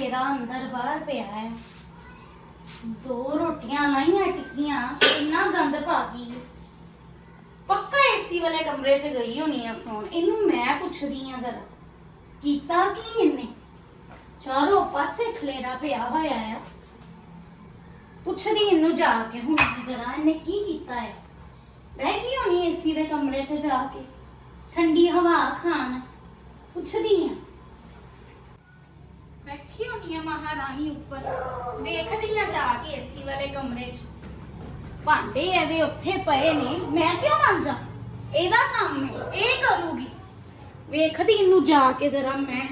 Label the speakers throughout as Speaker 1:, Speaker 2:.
Speaker 1: ਖਲੇਰਾ ਅੰਦਰ ਬਾਹਰ ਪਿਆ ਹੈ। ਦੋ ਰੋਟੀਆਂ ਲਾਈਆਂ ਟਿੱਕੀਆਂ, ਇੰਨਾ ਗੰਦ ਪਾ ਗਈ ਪੱਕਾ ਏਸੀ ਵਾਲੇ ਕਮਰੇ 'ਚ ਗਈ ਹੋਣੀ ਆ ਸੌਣ। ਇਹਨੂੰ ਮੈਂ ਪੁੱਛਦੀ ਆ ਜਰਾ, ਕੀਤਾ ਕੀ ਇਹਨੇ? ਚਾਰੋਂ ਪਾਸੇ ਖਲੇਰਾ ਪਿਆ ਹੋਇਆ ਆ। ਪੁੱਛਦੀ ਇਹਨੂੰ ਜਾ ਕੇ ਹੁਣ ਜਰਾ, ਇਹਨੇ ਕੀ ਕੀਤਾ ਹੈ? ਬਹਿ ਗਈ ਹੋਣੀ ਏਸੀ ਦੇ ਕਮਰੇ 'ਚ ਜਾ ਕੇ। ਠੰਡੀ ਹਵਾ ਖਾਣ। ਪੁੱਛਦੀ ਆ। ਬੈਠੀ ਹੋਣੀ ਆ ਮਹਾਰਾਣੀ ਉੱਪਰ। ਵੇਖਦੀ ਆ ਜਾ ਕੇ ਏਸੀ ਵਾਲੇ ਕਮਰੇ 'ਚ। ਭਾਂਡੇ ਇਹਦੇ ਉੱਥੇ ਪਏ ਨੇ। ਮੈਂ ਕਿਉਂ ਮਾਂਜਾਂ ਇਹਦਾ ਕੰਮ ਹੈ, ਇਹ ਕਰੂਗੀ। ਵੇਖਦੀ ਇਹਨੂੰ ਜਾ ਕੇ ਜਰਾ ਮੈਂ।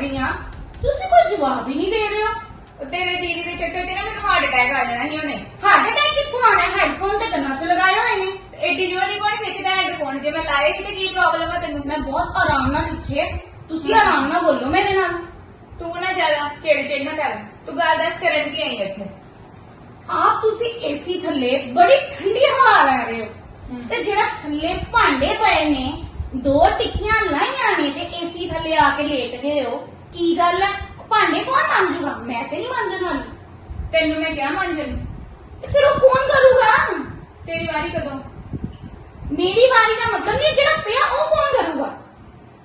Speaker 1: ਰਹੀ ਆ। ਤੁਸੀਂ ਕੋਈ ਜਵਾਬ ਹੀ ਨਹੀਂ ਦੇ ਰਹੇ ਹੋ।
Speaker 2: ਉਹ ਤੇਰੇ ਦੀਦੀ ਦੇ ਚੱਕਰ ਤੇ ਨਾ ਮੈਨੂੰ ਹਾਰਟ ਅਟੈਕ ਆ ਜਾਣਾ ਸੀ ਉਹਨੇ।
Speaker 1: ਹਾਰਟ ਅਟੈਕ ਕਿੱਥੋਂ ਆਣਾ ਹੈਡਫੋਨ ਤੇ ਕੰਨਾਂ 'ਚ ਲਗਾਏ ਹੋਏ ਨੇ।
Speaker 2: ਤੇ ਐਡੀ ਜੋਰ ਦੀ ਕੋਣ ਖਿੱਚਦਾ ਹੈਡਫੋਨ ਜੇ ਮੈਂ ਲਾਏ ਸੀ ਤੇ ਕੀ ਪ੍ਰੋਬਲਮ ਆ ਤੈਨੂੰ?
Speaker 1: ਮੈਂ ਬਹੁਤ ਆਰਾਮ ਨਾਲ ਪੁੱਛੇ। ਤੁਸੀਂ ਆਰਾਮ ਨਾਲ ਬੋਲੋ ਮੇਰੇ ਨਾਲ।
Speaker 2: ਤੂੰ ਨਾ ਜ਼ਿਆਦਾ ਚਿੜ ਚਿੜ ਨਾ ਕਰ। ਤੂੰ ਗੱਲ ਦੱਸ ਕਰਨ ਕੀ ਆਈ ਇੱਥੇ?
Speaker 1: ਆਪ ਤੁਸੀਂ ਏਸੀ ਥੱਲੇ ਬੜੀ ਠੰਡੀ ਹਵਾ ਲੈ ਰਹੇ ਹੋ। ਤੇ ਜਿਹੜਾ ਥੱਲੇ ਭਾਂਡੇ ਪਏ ਨੇ ਦੋ ਟਿੱਕੀਆਂ ਲਾਈਆਂ ਨੇ ਤੇ ਏਸੀ ਥੱਲੇ ਆ ਕੇ ਲੇਟ ਗਏ ਹੋ। ਕੀ ਗੱਲ ਹੈ ਭਾਂਡੇ ਕੌਣ ਮਾਂਜੂਗਾ? ਮੈਂ ਤੇ ਨਹੀਂ ਮਾਂਜਣ ਵਾਲੀ।
Speaker 2: ਤੈਨੂੰ ਮੈਂ ਕਿਹਾ ਮੰਜਨ
Speaker 1: ਤੇ ਫਿਰ ਉਹ ਕੌਣ ਕਰੂਗਾ?
Speaker 2: ਤੇਰੀ ਵਾਰੀ ਕਦੋਂ?
Speaker 1: ਮੇਰੀ ਵਾਰੀ ਦਾ ਮਤਲਬ ਨਹੀਂ ਜਿਹੜਾ ਪਿਆ ਉਹ ਕੌਣ ਕਰੂਗਾ?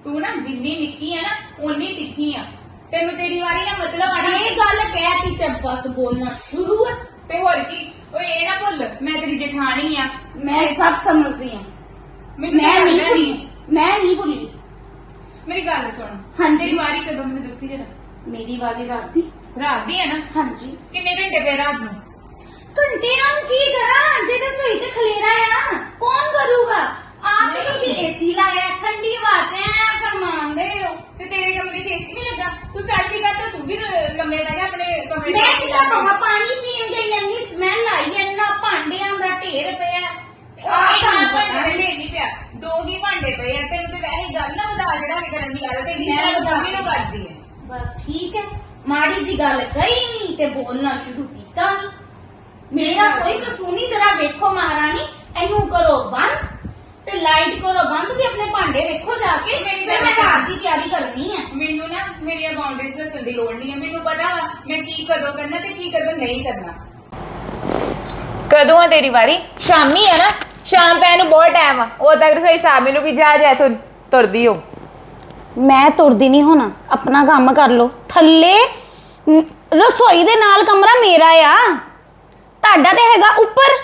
Speaker 2: ਤੂੰ ਨਾ ਜਿੰਨੀ ਨਿੱਕੀ ਆ ਨਾ ਓਨੀ ਤਿੱਖੀ ਆ। ਤੈਨੂੰ ਤੇਰੀ ਵਾਰੀ ਦਾ ਮਤਲਬ ਆਣਾ
Speaker 1: ਜੇ ਗੱਲ ਕਹਿਤੀ ਤੇ ਬਸ ਬੋਲਣਾ ਸ਼ੁਰੂ ਹੈ
Speaker 2: ਤੇ ਹੋਰ ਕੀ? ਓਏ ਇਹ ਨਾ ਭੁੱਲ। ਮੈਂ ਤੇਰੀ ਜਠਾਣੀ ਆ।
Speaker 1: ਮੈਂ ਸਭ ਸਮਝਦੀ
Speaker 2: ਮੈਨੂੰ
Speaker 1: ਮੈਂ ਨਹੀਂ ਭੁੱਲੀ ਮੈਂ ਨਹੀਂ ਭੁੱਲੀ।
Speaker 2: ਮੇਰੀ ਗੱਲ ਸੁਣ।
Speaker 1: ਹਾਂਜੀ।
Speaker 2: ਤੇਰੀ ਵਾਰੀ ਕਦੋਂ ਮੈਨੂੰ ਦੱਸੀ ਜਰਾ।
Speaker 1: ਮੇਰੀ ਵਾਲੀ ਰਾਤ ਦੀ।
Speaker 2: ਰਾਤ ਦੀ ਹੈ ਨਾ?
Speaker 1: ਹਾਂਜੀ।
Speaker 2: ਕਿੰਨੇ ਘੰਟੇ ਪਏ ਰਾਤ ਨੂੰ?
Speaker 1: ਘੰਟਿਆਂ ਨੂੰ ਕੀ ਕਰਾਂ? ਜੇ ਰਸੋਈ 'ਚ ਖਲੇਰਾ ਆ ਕੌਣ ਕਰੂਗਾ? ਆਪ ਹੀ ਤੁਸੀਂ ਏਸੀ ਲਾਇਆ ਠੰਡੀ ਹਵਾ 'ਚ ਐ ਫਰਮਾਉਂਦੇ ਹੋ।
Speaker 2: ਤੇ ਤੇਰੇ ਕਮਰੇ 'ਚ ਏਸੀ ਨਹੀਂ ਲੱਗਾ? ਤੂੰ ਸੜਦੀ ਗਾ ਤਾਂ ਤੂੰ ਵੀ ਰ- ਲੰਮੇ ਪੈ ਜਾ ਆਪਣੇ ਕਮਰੇ 'ਚ।
Speaker 1: ਮੈਂ ਕਹਾਂ ਪਾਣੀ ਪੀਣ ਗਈ ਇੰਨੀ ਸਮੈਲ ਆਈ ਇੰਨਾ ਭਾਂਡਿਆਂ ਦਾ ਢੇਰ ਪਿਆ। ਤੇ ਆਪ ਤੁਹਾਨੂੰ
Speaker 2: ਭਾਂਡੇ
Speaker 1: ਪਤਾ
Speaker 2: ਦੇ ਨਹੀਂ ਪਿਆ ਦੋ ਹੀ ਭਾਂਡੇ ਪਏ ਆ ਤੈਨੂੰ ਤੇ ਵੈਸੇ ਗੱਲ ਨਾ ਵਧਾ ਜਿਹੜਾ ਵੀ ਕਰਨ ਦੀ ਆਦਤ ਹੈਗੀ
Speaker 1: ਮੈਂ ਵਧਾ
Speaker 2: ਮੰਮੀ ਨੂੰ ਕਰਦੀ ਹੈ।
Speaker 1: ਬਸ ਠੀਕ ਹੈ ਮਾੜੀ ਜੀ ਗੱਲ ਕਹੀ ਨਹੀਂ ਤੇ ਬੋਲਣਾ ਸ਼ੁਰੂ ਕੀਤਾ। ਮੇਰਾ ਕੋਈ ਕਸੂਰ ਨਹੀਂ ਜਰਾ ਵੇਖੋ ਮਹਾਰਾਣੀ ਇਹਨੂੰ ਕਰੋ ਬੰਦ ਤੇ ਲਾਈਟ ਕਰੋ ਬੰਦ ਤੇ ਆਪਣੇ ਭਾਂਡੇ ਵੇਖੋ ਜਾ ਕੇ
Speaker 2: ਮੇਰੀ
Speaker 1: ਫਿਰ ਮੈਂ ਰਾਤ ਦੀ ਤਿਆਰੀ ਕਰਨੀ ਹੈ।
Speaker 2: ਮੈਨੂੰ ਨਾ ਮੇਰੀਆਂ ਬਾਉਂਡਰੀਜ਼ ਦੱਸਣ ਦੀ ਲੋੜ ਨਹੀਂ ਹੈ ਮੈਨੂੰ ਪਤਾ ਵਾ ਮੈਂ ਕੀ ਕਦੋਂ ਕਰਨਾ ਤੇ ਕੀ ਕਦੋਂ ਨਹੀਂ ਕਰਨਾ। ਕਦੋਂ ਆ ਤੇਰੀ ਵਾਰੀ? ਸ਼ਾਮੀ ਹੈ ਨਾ? ਸ਼ਾਮ ਪੈ ਨੂੰ ਬਹੁਤ ਟਾਈਮ ਆ। ਉਹ ਤੱਕ ਸਹੀ ਸਾਹ ਮੈਨੂੰ ਵੀ ਜਾ ਜਾ ਤੂੰ ਤੁਰਦੀ ਹੋ
Speaker 1: ਮੈਂ ਤੁਰਦੀ ਨਹੀਂ ਹੋਣਾ ਆਪਣਾ ਕੰਮ ਕਰ ਲੋ ਥੱਲੇ ਮ, ਰਸੋਈ ਦੇ ਨਾਲ ਕਮਰਾ ਮੇਰਾ ਆ। ਤੁਹਾਡਾ ਤੇ ਹੈਗਾ ਉੱਪਰ।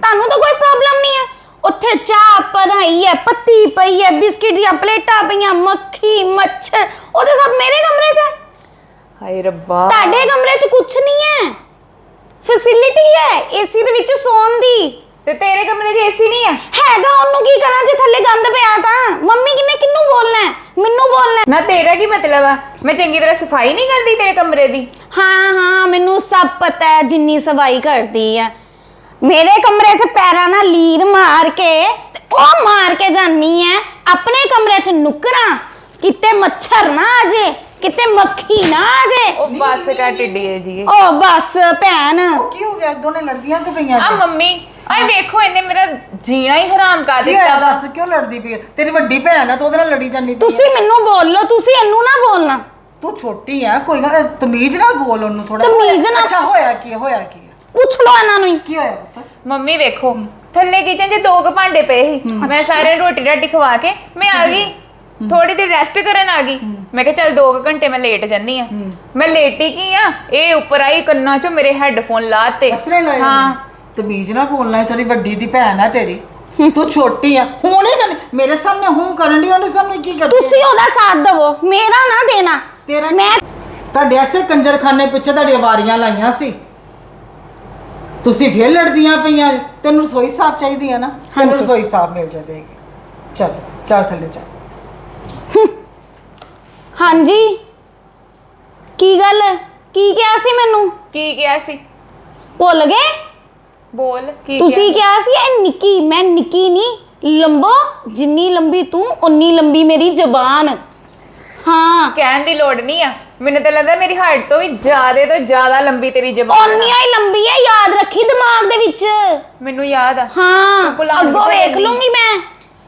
Speaker 1: ਤੁਹਾਨੂੰ ਤਾਂ ਕੋਈ ਪ੍ਰੋਬਲਮ ਨਹੀਂ ਹੈ ਉੱਥੇ ਚਾਹ ਪਰਾਈ ਹੈ ਪੱਤੀ ਪਈ ਹੈ ਬਿਸਕਿਟ ਦੀਆਂ ਪਲੇਟਾਂ ਪਈਆਂ ਮੱਖੀ ਮੱਛਰ ਉਹ ਤੇ ਸਭ ਮੇਰੇ ਕਮਰੇ 'ਚ ਹੈ
Speaker 2: ਹਾਏ ਰੱਬਾ।
Speaker 1: ਤੁਹਾਡੇ ਕਮਰੇ 'ਚ ਕੁਝ ਨਹੀਂ ਹੈ। ਫੈਸਿਲਿਟੀ ਹੈ ਏਸੀ ਦੇ ਵਿੱਚ ਸੌਣ ਦੀ।
Speaker 2: ਤੇ ਤੇਰੇ ਕਮਰੇ 'ਚ ਏਸੀ ਨਹੀਂ ਆ?
Speaker 1: ਹੈਗਾ ਉਹਨੂੰ ਕੀ ਕਰਾਂ? ਜੇ ਥੱਲੇ ਗੰਦ ਪਿਆ ਤਾਂ। ਮੰਮੀ ਕਿਨੇ ਕਿੰਨੂੰ ਬੋਲਣਾ ਹੈ? ਮੈਨੂੰ ਬੋਲਣਾ ਹੈ।
Speaker 2: ਨਾ ਤੇਰਾ ਕੀ ਮਤਲਬ ਆ? ਮੈਂ ਚੰਗੀ ਤਰ੍ਹਾਂ ਸਫ਼ਾਈ ਨਹੀਂ ਕਰਦੀ ਤੇਰੇ ਕਮਰੇ ਦੀ।
Speaker 1: ਹਾਂ ਹਾਂ ਮੈਨੂੰ ਸਭ ਪਤਾ ਹੈ ਜਿੰਨੀ ਸਫ਼ਾਈ ਕਰਦੀ ਹੈ ਮੇਰੇ ਕਮਰੇ 'ਚ ਪੈਰਾਂ ਨਾਲ ਲੀਰ ਮਾਰ ਕੇ ਤੇ ਉਹ ਮਾਰ ਕੇ ਜਾਨੀ ਹੈ ਆਪਣੇ ਕਮਰੇ 'ਚ ਨੁਕਰਾਂ। ਕਿਤੇ ਮੱਛਰ ਨਾ ਆ ਜੇ ਕਿਤੇ ਮੱਖੀ ਨਾ ਆ ਜੇ।
Speaker 2: ਉਹ ਬੱਸ ਕਰ ਟਿੱਡੀਏ ਜੀ।
Speaker 1: ਓ ਬਸ ਭੈਣ।
Speaker 3: ਕੀ ਹੋ ਗਿਆ? ਦੋਨੇ ਲੜਦੀਆਂ ਕਿ ਪਈਆਂ
Speaker 2: ਆ ਮੰਮੀ ਆਏ ਵੇਖੋ ਇਹਨੇ ਮੇਰਾ ਜੀਣਾ ਹੀ ਹਰਾਮ ਕਰ
Speaker 3: ਕੀ ਹੋਇਆ
Speaker 2: ਦਿੱਤਾ।
Speaker 3: ਦੱਸ ਕਿਉਂ ਲੜਦੀ ਪਈ ਹੈ? ਤੇਰੀ ਵੱਡੀ ਭੈਣ ਆ ਤੂੰ ਉਹਦੇ ਨਾਲ ਲੜੀ ਜਾਂਦੀ ਪਈ
Speaker 1: ਤੁਸੀਂ ਮੈਨੂੰ ਬੋਲੋ ਤੁਸੀਂ ਇਹਨੂੰ ਨਾ ਬੋਲਣਾ।
Speaker 3: ਤੂੰ ਛੋਟੀ ਆ ਕੋਈ ਗੱਲ ਤਮੀਜ਼ ਨਾਲ ਬੋਲ ਉਹਨੂੰ ਥੋੜਾ
Speaker 1: ਤਮੀਜ਼ ਨਾਲ-
Speaker 3: ਅੱਛਾ ਹੋਇਆ ਕੀ ਹੈ, ਹੋਇਆ ਕੀ ਹੈ?
Speaker 1: ਪੁੱਛ ਲਓ ਇਹਨਾਂ ਨੂੰ ਹੀ।
Speaker 3: ਕੀ ਹੋਇਆ ਪੁੱਤ?
Speaker 2: ਮੰਮੀ ਵੇਖੋ ਥੱਲੇ ਕਿਚਨ 'ਚ ਦੋ ਕੁ ਭਾਂਡੇ ਪਏ ਸੀ। ਮੈਂ ਸਾਰੇ ਰੋਟੀ ਰਾਟੀ ਖਵਾ ਕੇ ਮੈਂ ਆ ਗਈ। ਥੋੜੀ ਦੇਰ ਰੈਸਟ ਕਰਨ ਆ ਗਈ। ਮੈਂ ਕਿਹਾ ਚੱਲ 2 ਘੰਟੇ ਮੈਂ ਲੇਟ ਜੰਨੀ ਆ। ਮੈਂ ਲੇਟੀ ਕੀ ਆ? ਇਹ ਉੱਪਰ ਆਈ ਕੰਨਾਂ 'ਚੋਂ ਮੇਰੇ ਹੈੱਡਫੋਨ ਲਾਤੇ।
Speaker 3: ਅਸਰੇ ਲਾਏ
Speaker 2: ਹਾਂ।
Speaker 3: ਤਮੀਜ਼ ਨਾਲ ਬੋਲਣਾ ਹੈ ਤੇਰੀ ਵੱਡੀ ਦੀ ਭੈਣ ਆ ਤੇਰੀ। ਤੂੰ ਛੋਟੀ ਆ। ਹੁਣ ਹੀ ਕਰਨੀ ਮੇਰੇ ਸਾਹਮਣੇ ਹੂੰ ਕਰਨ ਦੀ ਉਹਦੇ ਸਾਹਮਣੇ ਕੀ ਕਰਦੀ
Speaker 1: ਤੁਸੀਂ ਉਹਦਾ ਸਾਥ ਦਵੋ ਮੇਰਾ ਨਾ ਦੇਣਾ।
Speaker 3: ਤੇਰਾ
Speaker 1: ਮੈਂ
Speaker 3: ਤੁਹਾਡੇ ਐਸੇ ਕੰਜਰਖਾਨੇ ਪਿੱਛੇ ਤੁਹਾਡੀਆਂ ਵਾਰੀਆਂ ਲਾਈਆਂ ਸੀ। ਤੁਸੀਂ ਫੇਰ ਲੜਦੀਆਂ ਪਈਆਂ ਤੈਨੂੰ ਰਸੋਈ ਸਾਫ਼ ਚਾਹੀਦੀ ਹੈ ਨਾ ਤੈਨੂੰ
Speaker 1: ਹਾਂਜੀ।
Speaker 3: ਰਸੋਈ ਸਾਫ਼ ਮਿਲ ਜਾਵੇਗੀ। ਚਲ ਚੱਲ ਥੱਲੇ ਚੱਲ।
Speaker 1: ਹਾਂਜੀ। ਕੀ ਗੱਲ? ਕੀ ਕਿਹਾ ਸੀ ਮੈਨੂੰ?
Speaker 2: ਕੀ ਕਿਹਾ ਸੀ?
Speaker 1: ਭੁੱਲ ਗਏ?
Speaker 2: ਬੋਲ ਕੀ
Speaker 1: ਤੁਸੀਂ ਕਿਹਾ ਸੀ ਇਹ ਨਿੱਕੀ ਮੈਂ ਨਿੱਕੀ ਨਹੀਂ ਲੰਬੋ ਜਿੰਨੀ ਲੰਬੀ ਤੂੰ ਉਨੀ ਲੰਬੀ ਮੇਰੀ ਜ਼ਬਾਨ। ਹਾਂ।
Speaker 2: ਕਹਿਣ ਦੀ ਲੋੜ ਨਹੀਂ ਆ। ਮੈਨੂੰ ਤਾਂ ਲੱਗਦਾ ਮੇਰੀ ਹਾਈਟ ਤੋਂ ਵੀ ਜ਼ਿਆਦਾ ਤੋਂ ਜ਼ਿਆਦਾ ਲੰਬੀ ਤੇਰੀ ਜ਼ਬਾਨ
Speaker 1: ਉਨੀ ਹੀ ਲੰਬੀ ਹੈ ਯਾਦ ਰੱਖੀ ਦਿਮਾਗ ਦੇ ਵਿੱਚ।
Speaker 2: ਮੈਨੂੰ ਯਾਦ ਆ।
Speaker 1: ਹਾਂ ਅੱਗੋਂ ਵੇਖ? ਲੂੰਗੀ ਮੈਂ।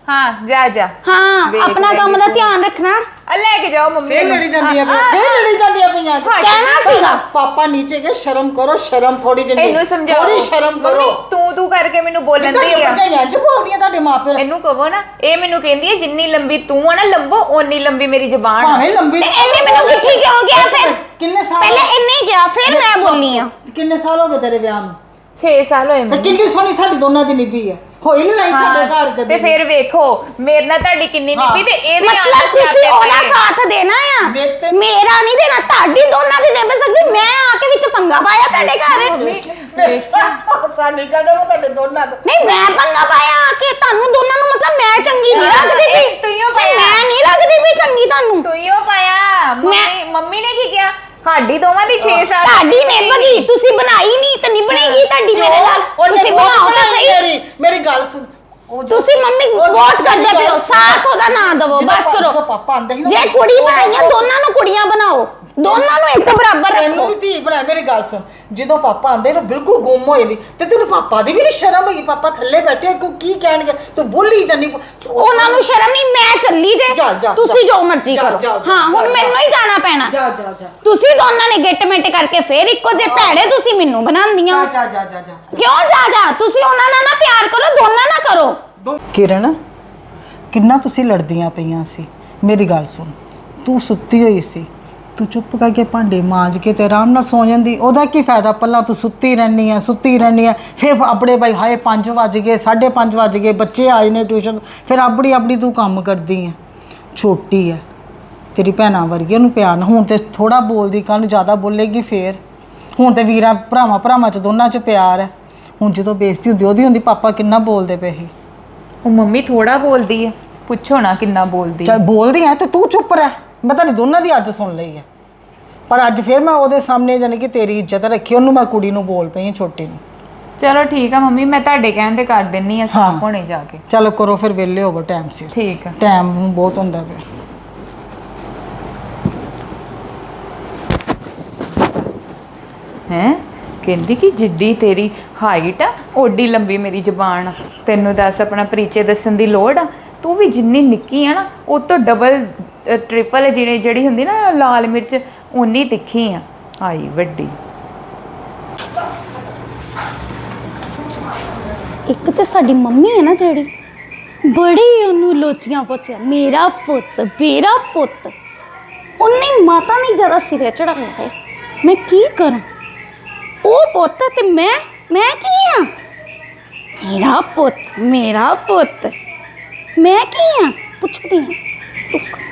Speaker 2: ਹਾਂ। ਜਾ ਜਾ।
Speaker 1: ਹਾਂ
Speaker 2: ਵੇਖ
Speaker 1: ਆਪਣਾ ਕੰਮ ਦਾ। ਧਿਆਨ ਰੱਖਣਾ।
Speaker 2: ਆ ਲੈ ਕੇ ਜਾਓ ਮੰਮੀ
Speaker 3: ਫੇਰ
Speaker 2: ਨੂੰ।
Speaker 3: ਲੜੀ ਜਾਂਦੀਆਂ
Speaker 2: ਆ,
Speaker 3: ਪਈਆਂ
Speaker 2: ਆ,
Speaker 3: ਫੇਰ ਲੜੀ ਪਈਆਂ। ਅੱਜ।
Speaker 2: ਹਾਂ,
Speaker 1: ਕਹਿਣਾ ਸੀਗਾ।
Speaker 3: ਪਾਪਾ ਨੀਚੇ ਗਏ ਸ਼ਰਮ ਕਰੋ ਸ਼ਰਮ ਥੋੜੀ ਜਿਹੀ
Speaker 2: ਇਹਨੂੰ ਸਮਝਾਓ।
Speaker 3: ਥੋੜੀ ਸ਼ਰਮ ਕਰੋ।
Speaker 2: ਮੰਮੀ, ਤੂੰ ਤੂੰ ਕਰਕੇ ਮੈਨੂੰ ਬੋਲਣ
Speaker 3: ਤੁਹਾਡੇ
Speaker 2: ਦੀ ਆ।
Speaker 3: ਬੱਚੇ ਅੱਜ ਬੋਲਦੀਆਂ ਤੁਹਾਡੇ ਮਾਪੇ
Speaker 2: ਇਹਨੂੰ ਕਹੋ ਨਾ ਇਹ ਮੈਨੂੰ ਕਹਿੰਦੀ ਹੈ ਜਿੰਨੀ ਲੰਬੀ ਤੂੰ ਆ ਨਾ ਲੰਬੋ ਓਨੀ ਲੰਬੀ ਮੇਰੀ ਜ਼ਬਾਨ ਆ।
Speaker 3: ਭਾਵੇਂ ਲੰਬੀ
Speaker 1: ਤੇ ਇਹਨੇ ਮੈਨੂੰ ਕਿੱਥੇ ਕਿਉਂ ਕਿਹਾ ਫਿਰ?
Speaker 3: ਕਿੰਨੇ ਸਾਲ
Speaker 1: ਪਹਿਲੇ ਇਹਨੇ ਕਿਹਾ ਫਿਰ ਮੈਂ ਬੋਲੀ ਆ।
Speaker 3: ਕਿੰਨੇ ਸਾਲ ਹੋ ਗਏ ਤੇਰੇ ਵਿਆਹ ਨੂੰ?
Speaker 2: 6 ਸਾਲ ਹੋਏ
Speaker 3: ਤੇ
Speaker 2: ਮੈਨੂੰ।
Speaker 3: ਕਿੰਨੀ ਸੋਹਣੀ ਸਾਡੀ ਦੋਨਾਂ ਦੀ ਨਿਭੀ ਹੈ ਹੋਈ ਲੜਾਈ ਸਾਡੇ ਘਰ ਕਦੇ
Speaker 2: ਤੇ ਫਿਰ ਵੇਖੋ ਮੇਰੇ ਨਾਲ ਤੁਹਾਡੀ ਕਿੰਨੀ। ਨਿਭੀ ਤੇ ਇਹਦੇ
Speaker 1: ਮਤਲਬ
Speaker 2: ਆਲੇ
Speaker 1: ਤੁਸੀਂ ਉਹਦਾ। ਸਾਥ ਦੇਣਾ ਆ?
Speaker 3: ਮੇਰੇ
Speaker 1: ਨਹੀਂ ਦੇਣਾ ਤੁਹਾਡੀ ਦੋਨਾਂ ਦੀ ਨਿਭ ਸਕਦੀ। ਮੈਂ ਆ ਕੇ ਵਿੱਚ ਪੰਗਾ ਪਾਇਆ ਤੁਹਾਡੇ ਘਰ।
Speaker 3: ਸਾਡੀ ਕਦੇ ਉਹ ਤੁਹਾਡੇ ਦੋਨਾਂ ਤੋਂ?
Speaker 1: ਨਹੀਂ ਮੈਂ ਪੰਗਾ ਪਾਇਆ ਆ ਕੇ। ਤੁਹਾਨੂੰ ਦੋਨਾਂ ਨੂੰ ਮਤਲਬ ਮੈਂ ਚੰਗੀ ਨਹੀਂ ਲੱਗਦੀ ਵੀ।
Speaker 2: ਤੂੰ ਹੀ ਪਾਇਆ।
Speaker 1: ਮੈਂ ਨਹੀਂ ਲੱਗਦੀ ਵੀ ਚੰਗੀ ਤੁਹਾਨੂੰ।
Speaker 2: ਤੂੰ ਹੀ ਉਹ ਪਾਇਆ। ਮੰਮੀ ਮੰਮੀ ਨੇ ਕੀ ਕਿਹਾ? ਸਾਡੀ ਦੋਵਾਂ ਦੀ 6 ਸਾਲ
Speaker 1: ਤੁਹਾਡੀ
Speaker 2: ਨਿਭੀ।
Speaker 1: ਨਿਭ ਗਈ ਤੁਸੀਂ ਬਣਾਈ ਨਹੀਂ ਤੇ ਨਿਭਣੇਗੀ ਤੁਹਾਡੀ ਮੇਰੇ ਨਾਲ? ਤੁਸੀਂ ਬਣਾਓ ਤਾਂ ਸਹੀ।
Speaker 3: ਮੇਰੀ ਮੇਰੀ ਗੱਲ ਸੁਣ।
Speaker 1: ਤੁਸੀਂ ਮੰਮੀ ਬਹੁਤ ਕਰਦੇ ਪਿਓ ਸਾਥ ਉਹਦਾ ਨਾ ਦਵੋ ਬਸ ਕਰੋ।
Speaker 3: ਪਾਪਾ ਆਂਦੇ
Speaker 1: ਜੇ ਕੁੜੀ ਬਣਾਈਆਂ ਦੋਨਾਂ ਨੂੰ ਕੁੜੀਆਂ ਬਣਾਓ। ਦੋਨਾਂ ਨੂੰ ਇੱਕ ਬਰਾਬਰ
Speaker 3: ਤੈਨੂੰ
Speaker 1: ਰੱਖੋ
Speaker 3: ਵੀ ਧੀ ਬਣਾ ਮੇਰੀ ਗੱਲ ਸੁਣ। ਜਦੋਂ ਪਾਪਾ ਆਂਦੇ ਨਾ ਬਿਲਕੁਲ ਗੁੰਮ ਹੋਏ ਦੀ ਤੇ ਤੈਨੂੰ ਪਾਪਾ ਦੀ ਵੀ ਨਹੀਂ ਸ਼ਰਮ ਹੈਗੀ ਪਾਪਾ ਥੱਲੇ ਬੈਠੇ ਕੋ ਕੀ ਕਹਿਣਗੇ? ਤੂੰ ਬੋਲੀ ਜਾਨੀ
Speaker 1: ਉਹਨਾਂ ਨੂੰ ਸ਼ਰਮ ਨਹੀਂ ਮੈਂ ਚੱਲੀ
Speaker 3: ਜਾ, ਜਾ,
Speaker 1: ਜੇ
Speaker 3: ਜਾ।
Speaker 1: ਤੁਸੀਂ ਜੋ। ਮਰਜ਼ੀ
Speaker 3: ਜਾ,
Speaker 1: ਕਰੋ।
Speaker 3: ਜਾ,
Speaker 1: ਹਾਂ ਹੁਣ
Speaker 3: ਜਾ,
Speaker 1: ਮੈਨੂੰ ਹੀ ਜਾਣਾ ਪੈਣਾ।
Speaker 3: ਜਾ ਜਾ ਜਾ।
Speaker 1: ਤੁਸੀਂ ਦੋਨਾਂ ਨੇ ਗਿੱਟ ਮਿੱਟ ਕਰਕੇ ਫੇਰ ਇੱਕੋ ਜੇ ਭੈੜੇ ਤੁਸੀਂ ਮੈਨੂੰ ਬਣਾਉਂਦੀਆਂ।
Speaker 3: ਜਾ ਜਾ ਜਾ ਜਾ
Speaker 1: ਕਿਉਂ ਜਾ ਜਾ? ਤੁਸੀਂ ਉਹਨਾਂ ਨਾਲ ਨਾ ਪਿਆਰ ਕਰੋ ਦੋਨਾਂ ਨਾਲ ਕਰੋ।
Speaker 3: ਕਿਰਨ ਕਿੰਨਾ ਤੁਸੀਂ ਲੜਦੀਆਂ ਪਈਆਂ ਸੀ। ਮੇਰੀ ਗੱਲ ਸੁਣ। ਤੂੰ ਸੁੱਤੀ ਹੋਈ ਸੀ। ਤੂੰ ਚੁੱਪ ਕਰਕੇ ਭਾਂਡੇ ਮਾਂਜ ਕੇ ਤੇ ਆਰਾਮ ਨਾਲ ਸੌ ਜਾਂਦੀ ਉਹਦਾ ਕੀ ਫਾਇਦਾ? ਪੱਲਾ ਤੂੰ ਸੁੱਤੀ ਰਹਿਣੀ ਆ ਸੁੱਤੀ ਰਹਿਣੀ ਆ ਫਿਰ ਆਪਣੇ ਭਾਈ ਹਾਏ 5 ਵੱਜ ਗਏ 5:30 ਵੱਜ ਗਏ ਬੱਚੇ ਆਏ ਨੇ ਟਿਊਸ਼ਨ ਫਿਰ ਆਪਣੀ ਆਪਣੀ ਤੂੰ ਕੰਮ ਕਰਦੀ ਆ ਛੋਟੀ ਆ ਤੇਰੀ ਭੈਣਾਂ ਵਰਗੀ ਉਹਨੂੰ ਪਿਆਰ ਨਾਲ ਹੁਣ ਤੇ ਥੋੜਾ ਬੋਲਦੀ ਕੱਲ ਨੂੰ ਜ਼ਿਆਦਾ ਬੋਲੇਗੀ ਫੇਰ। ਹੁਣ ਤੇ ਵੀਰਾਂ ਭਰਾਵਾਂ ਭਰਾਵਾਂ ਚ ਦੋਨਾਂ ਚ ਪਿਆਰ ਹੈ ਹੁਣ ਜਦੋਂ ਬੇਇੱਜ਼ਤੀ ਹੁੰਦੀ ਉਹਦੀ ਹੁੰਦੀ ਪਾਪਾ ਕਿੰਨਾ ਬੋਲਦੇ ਪਏ ਸੀ।
Speaker 2: ਉਹ ਮੰਮੀ ਥੋੜਾ ਬੋਲਦੀ ਹੈ ਪੁੱਛੋ ਨਾ ਕਿੰਨਾ ਬੋਲਦੀ ਹੈ
Speaker 3: ਚੱਲ ਬੋਲਦੀ ਐ ਤੇ ਤੂੰ ਚੁੱਪ ਰਹਿ। ਮੈਂ ਤੁਹਾਡੀ ਦੋਨਾਂ ਦੀ ਅੱਜ ਸੁਣ ਲਈ ਹੈ। ਪਰ ਅੱਜ ਫਿਰ ਮੈਂ ਉਹਦੇ ਸਾਹਮਣੇ ਜਾਣੀ ਕਿ ਤੇਰੀ ਇੱਜ਼ਤ ਰੱਖੀ ਉਹਨੂੰ ਮੈਂ ਕੁੜੀ ਨੂੰ ਬੋਲ ਪਈ ਹਾਂ ਛੋਟੀ ਨੂੰ।
Speaker 2: ਚਲੋ ਠੀਕ ਆ ਮੰਮੀ ਮੈਂ ਤੁਹਾਡੇ ਕਹਿਣ ਤੇ ਕਰ ਦਿੰਨੀ ਆ ਸਾਫ਼ ਹੋਣੇ ਜਾ ਕੇ।
Speaker 3: ਚਲੋ ਕਰੋ ਫਿਰ ਵਿਹਲੇ ਹੋਵੋ ਟਾਈਮ ਸਿਰ।
Speaker 2: ਠੀਕ ਆ।
Speaker 3: ਟਾਈਮ ਬਹੁਤ ਹੁੰਦਾ ਪਿਆ।
Speaker 2: ਹੈ? ਕਹਿੰਦੀ ਕਿ ਜਿੱਡੀ ਤੇਰੀ ਹਾਈਟ ਆ ਓਡੀ ਲੰਬੀ ਮੇਰੀ ਜ਼ਬਾਨ ਆ। ਤੈਨੂੰ ਦੱਸ ਆਪਣਾ ਪਰਿਚੈ ਦੱਸਣ ਦੀ ਲੋੜ ਆ? ਤੂੰ ਵੀ ਜਿੰਨੀ ਨਿੱਕੀ ਆ ਨਾ ਉਹ ਤੋਂ ਡਬਲ ਟ੍ਰਿਪਲ ਜਿਹੜੀ ਜਿਹੜੀ ਹੁੰਦੀ ਨਾ, ਲਾਲ ਮਿਰਚ, ਓਨੀ ਤਿੱਖੀ ਆ। ਆਈ ਵੱਡੀ।
Speaker 1: ਇੱਕ ਤੇ ਸਾਡੀ ਮੰਮੀ ਹੈ ਨਾ ਜਿਹੜੀ, ਬੜੀ ਉਹਨੂੰ ਲੋਚੀਆਂ ਪੋਚਿਆ। ਮੇਰਾ ਪੁੱਤ ਮੇਰਾ ਪੁੱਤ। ਉਹਨੇ ਮਾਤਾ ਨੇ ਜ਼ਿਆਦਾ ਸਿਰੇ ਚੜਾਇਆ ਹੈ। ਮੈਂ ਕੀ ਕਰਾਂ? ਉਹ ਪੁੱਤ ਤੇ ਮੈਂ ਮੈਂ ਕੀ ਆ? ਮੇਰਾ ਪੁੱਤ ਮੇਰਾ ਪੁੱਤ। ਮੈਂ ਕੀ ਆ? ਪੁੱਛਦੀ ਹਾਂ। ਰੁਕ।